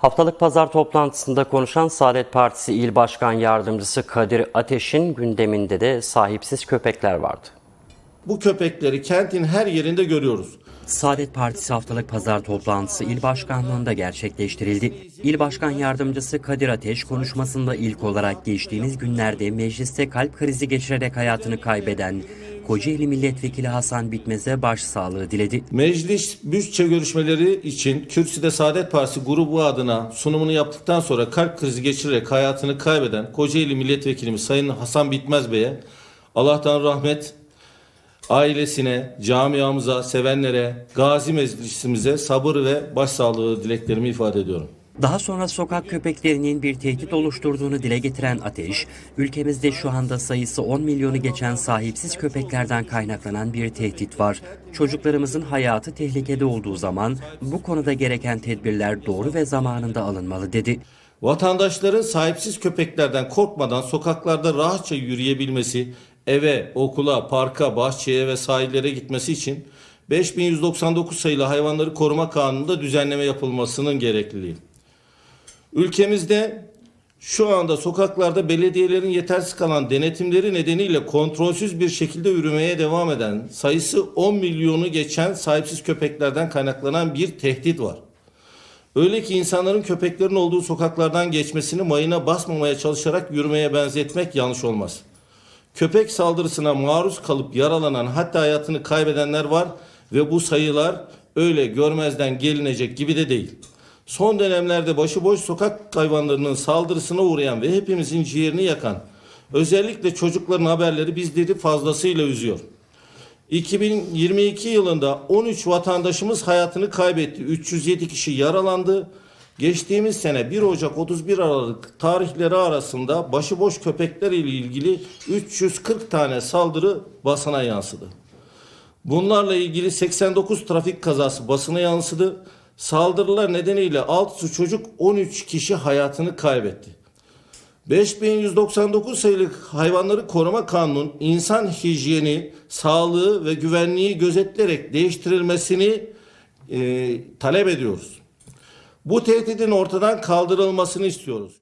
Haftalık pazar toplantısında konuşan Saadet Partisi İl Başkan Yardımcısı Kadir Ateş'in gündeminde de sahipsiz köpekler vardı. Bu köpekleri kentin her yerinde görüyoruz. Saadet Partisi haftalık pazar toplantısı il başkanlığında gerçekleştirildi. İl Başkan Yardımcısı Kadir Ateş konuşmasında ilk olarak geçtiğimiz günlerde mecliste kalp krizi geçirerek hayatını kaybeden Kocaeli Milletvekili Hasan Bitmez'e başsağlığı diledi. Meclis bütçe görüşmeleri için Kürsüde Saadet Partisi grubu adına sunumunu yaptıktan sonra kalp krizi geçirerek hayatını kaybeden Kocaeli Milletvekilimiz Sayın Hasan Bitmez Bey'e Allah'tan rahmet, ailesine, camiamıza, sevenlere, gazi meclisimize sabır ve başsağlığı dileklerimi ifade ediyorum. Daha sonra sokak köpeklerinin bir tehdit oluşturduğunu dile getiren Ateş, ülkemizde şu anda sayısı 10 milyonu geçen sahipsiz köpeklerden kaynaklanan bir tehdit var. Çocuklarımızın hayatı tehlikede olduğu zaman bu konuda gereken tedbirler doğru ve zamanında alınmalı dedi. Vatandaşların sahipsiz köpeklerden korkmadan sokaklarda rahatça yürüyebilmesi, eve, okula, parka, bahçeye ve sahillere gitmesi için 5199 sayılı hayvanları koruma kanununda düzenleme yapılmasının gerekliliği. Ülkemizde şu anda sokaklarda belediyelerin yetersiz kalan denetimleri nedeniyle kontrolsüz bir şekilde yürümeye devam eden, sayısı 10 milyonu geçen sahipsiz köpeklerden kaynaklanan bir tehdit var. Öyle ki insanların köpeklerin olduğu sokaklardan geçmesini mayına basmamaya çalışarak yürümeye benzetmek yanlış olmaz. Köpek saldırısına maruz kalıp yaralanan hatta hayatını kaybedenler var ve bu sayılar öyle görmezden gelinecek gibi de değil. Son dönemlerde başıboş sokak hayvanlarının saldırısına uğrayan ve hepimizin ciğerini yakan özellikle çocukların haberleri bizleri fazlasıyla üzüyor. 2022 yılında 13 vatandaşımız hayatını kaybetti. 307 kişi yaralandı. Geçtiğimiz sene 1 Ocak 31 Aralık tarihleri arasında başıboş köpekler ile ilgili 340 tane saldırı basına yansıdı. Bunlarla ilgili 89 trafik kazası basına yansıdı. Saldırılar nedeniyle 6 çocuk 13 kişi hayatını kaybetti. 5199 sayılı hayvanları koruma kanunun insan hijyeni, sağlığı ve güvenliği gözetleyerek değiştirilmesini e, talep ediyoruz. Bu tehdidin ortadan kaldırılmasını istiyoruz.